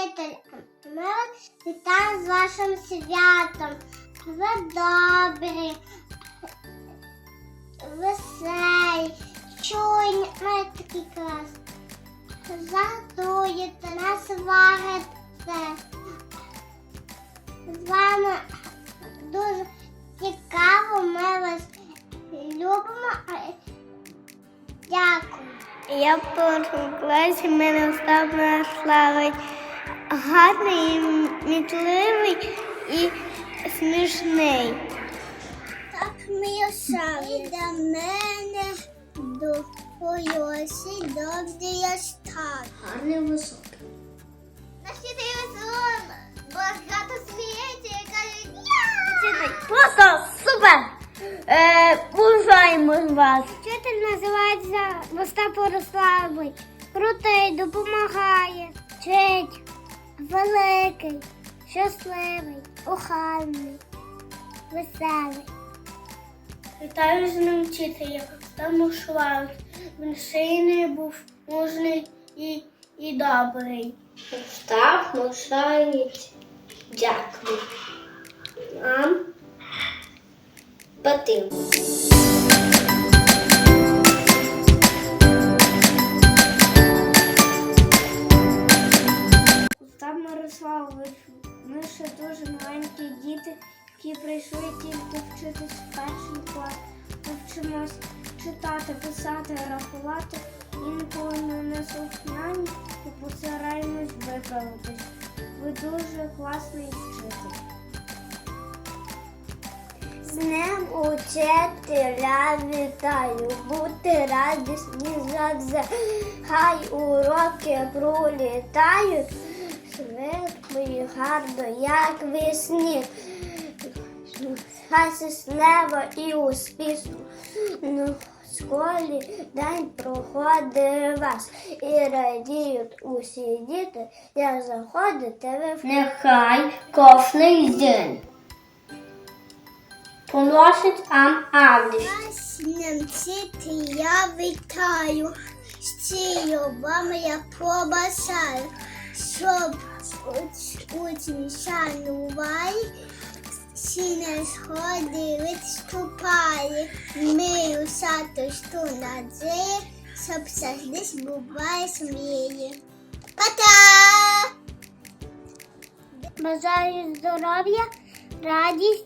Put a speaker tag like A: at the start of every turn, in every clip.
A: вчитель. Ми вас вітаємо з вашим святом. Ви добрі, веселі, чуйні, ми такі клас. Жартуєте, нас варите. З вами дуже цікаво, ми вас любимо. Дякую. Я класі мене Остап Мирославович гарний, і мітливий і смішний. Так. І до мене до Пойосі добрий я став.
B: Гарний високий.
A: Наші телевізор багато сміється і каже «Я!» Просто супер! Е, Бажаємо вас. Вчитель називається Остап Ярославович. Крутий, допомагає, вчить, великий, щасливий, охайний, веселий. Вітаю з ним вчителя, тому Шварц. Він сильний був, мужний і, і добрий.
B: Став Мушаєць. Дякую. Нам Батим.
A: Мирославович, ми ще дуже маленькі діти, які прийшли тільки вчитись в перший клас. Ми читати, писати, рахувати, інколи ми не слухняні і постараємось виправитись. Ви дуже класний вчитель. З ним учителя вітаю, бути радісні завжди. Хай уроки пролітають швидко і гарно, як весні. Хай щасливо і успішно. Ну, в школі день проходить вас і радіють усі діти, як заходите ви в
B: Нехай кожний день поносить вам радість.
A: Я вітаю, щиро вам я побажаю, щоб учні шанували, всі не сходили, ступали. Ми усяти, що на дзеї, щоб завжди буває сміє. Па-та! Бажаю здоров'я, радість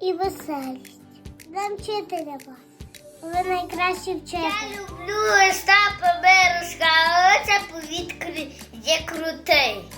A: і веселість. Дам вчителя вас. Ви найкращі вчителі. Я люблю Остапа Бережка, оця повідкрив. recrutei.